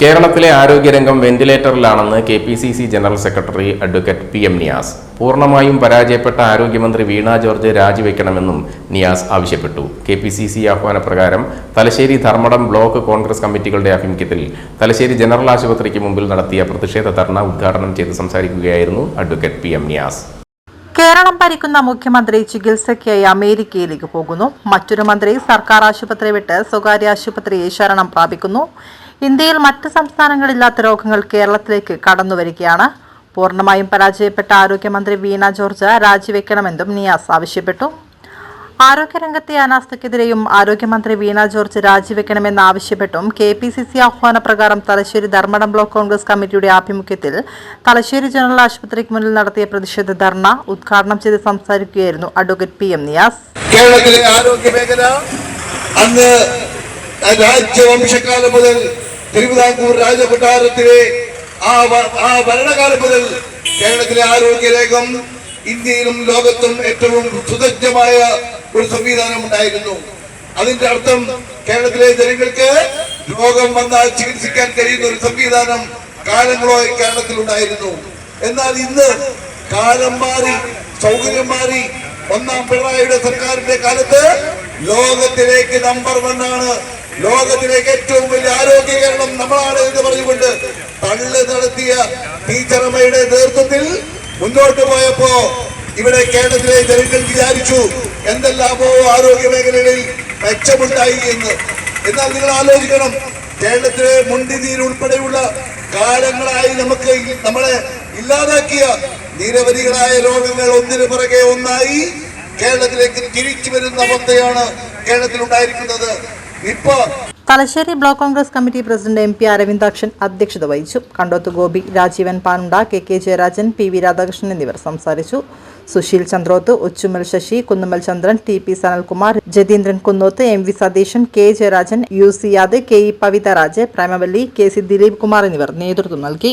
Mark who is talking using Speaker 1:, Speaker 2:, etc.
Speaker 1: കേരളത്തിലെ ആരോഗ്യരംഗം വെന്റിലേറ്ററിലാണെന്ന് K P C C general secretary advocate P M Niyas. പൂർണമായും പരാജയപ്പെട്ട ആരോഗ്യമന്ത്രി വീണ ജോർജ് രാജിവെക്കണമെന്നും നിയാസ് ആവശ്യപ്പെട്ടു. കെ പി സി സി ആഹ്വാനപ്രകാരം തലശ്ശേരി ധർമ്മടം ബ്ലോക്ക് കോൺഗ്രസ് കമ്മിറ്റികളുടെ ആഭിമുഖ്യത്തിൽ തലശ്ശേരി ജനറൽ ആശുപത്രിക്ക് മുമ്പിൽ നടത്തിയ പ്രതിഷേധ ധർണ ഉദ്ഘാടനം ചെയ്ത് സംസാരിക്കുകയായിരുന്നു അഡ്വക്കേറ്റ് പി എം നിയാസ്.
Speaker 2: കേരളം ഭരിക്കുന്ന മുഖ്യമന്ത്രി ചികിത്സയ്ക്കായി അമേരിക്കയിലേക്ക് പോകുന്നു. മറ്റൊരു മന്ത്രി സർക്കാർ ആശുപത്രി വിട്ട് സ്വകാര്യ ആശുപത്രിയെ ശരണം പ്രാപിക്കുന്നു. ഇന്ത്യയിൽ മറ്റ് സംസ്ഥാനങ്ങളില്ലാത്ത രോഗങ്ങൾ കേരളത്തിലേക്ക് കടന്നു വരികയാണ്. പൂർണമായും പരാജയപ്പെട്ട ആരോഗ്യമന്ത്രി വീണ ജോർജ് രാജിവെക്കണമെന്നും നിയാസ് ആവശ്യപ്പെട്ടു. ആരോഗ്യരംഗത്തെ അനാസ്ഥയ്ക്കെതിരെയും ആരോഗ്യമന്ത്രി വീണ ജോർജ് രാജിവെക്കണമെന്നാവശ്യപ്പെട്ടും കെ പി സി സി ആഹ്വാനപ്രകാരം തലശ്ശേരി ധർമ്മടം ബ്ലോക്ക് കോൺഗ്രസ് കമ്മിറ്റിയുടെ ആഭിമുഖ്യത്തിൽ തലശ്ശേരി ജനറൽ ആശുപത്രിക്ക് മുന്നിൽ നടത്തിയ പ്രതിഷേധ ധർണ ഉദ്ഘാടനം ചെയ്ത് സംസാരിക്കുകയായിരുന്നു അഡ്വക്കേറ്റ് പി എം നിയാസ്.
Speaker 3: കേരളത്തിലെ ആരോഗ്യ മേഖല അന്ന് രാജ്യവംശകാലം മുതൽ തിരുവിതാംകൂർ രാജകൊട്ടാരത്തിലെ ആ ആ ഭരണകാലം മുതൽ കേരളത്തിലെ ആരോഗ്യരേഖം ഇന്ത്യയിലും ലോകത്തും ഏറ്റവും സുസജ്ജമായ ഒരു സംവിധാനം ഉണ്ടായിരുന്നു. അതിന്റെ അർത്ഥം കേരളത്തിലെ ജനങ്ങൾക്ക് രോഗം വന്നാൽ ചികിത്സിക്കാൻ കഴിയുന്ന ഒരു സംവിധാനം കാലങ്ങളായി കേരളത്തിൽ ഉണ്ടായിരുന്നു. എന്നാൽ ഇന്ന് കാലം മാറി സൗകര്യം മാറി ഒന്നാം പിണറായിയുടെ സർക്കാരിന്റെ കാലത്ത് ലോകത്തിലേക്ക് നമ്പർ വണ്ണാണ് ലോകത്തിലേക്ക് ഏറ്റവും വലിയ ആരോഗ്യകരണം നമ്മളാണ് എന്ന് പറഞ്ഞുകൊണ്ട് തള്ളു നടത്തിയ ടീച്ചറമ്മയുടെ നേതൃത്വത്തിൽ മുന്നോട്ട് പോയപ്പോ ഇവിടെ കേരളത്തിലെ ജനങ്ങൾ വിചാരിച്ചു എന്തെല്ലാമോ ആരോഗ്യ മേഖലകളിൽ മെച്ചമുണ്ടായി എന്ന്. എന്നാൽ നിങ്ങൾ ആലോചിക്കണം കേരളത്തിലെ മുണ്ടിനീർ ഉൾപ്പെടെയുള്ള കാലങ്ങളായി നമുക്ക് നമ്മളെ ഇല്ലാതാക്കിയ നിരവധികളായ രോഗങ്ങൾ ഒന്നിനു പുറകെ ഒന്നായി കേരളത്തിലേക്ക് തിരിച്ചു വരുന്ന അവസ്ഥയാണ് കേരളത്തിൽ ഉണ്ടായിരിക്കുന്നത്.
Speaker 2: Thalassery block Congress committee president M P Aravindakshan അധ്യക്ഷത വഹിച്ചു. Kandoth Gopi Rajeevan Panunda K K Jayarajan P V Radhakrishnan എന്നിവർ സംസാരിച്ചു. Susheel Chandroth Uchumal Sasi Kunnumal Chandran T P Sanalkumar Jatheendran Kunnoth M V Satheesan K Jayarajan U Siyad K E Pavitha Raj Premavalli K C Dileep Kumar എന്നിവർ നേതൃത്വം നൽകി.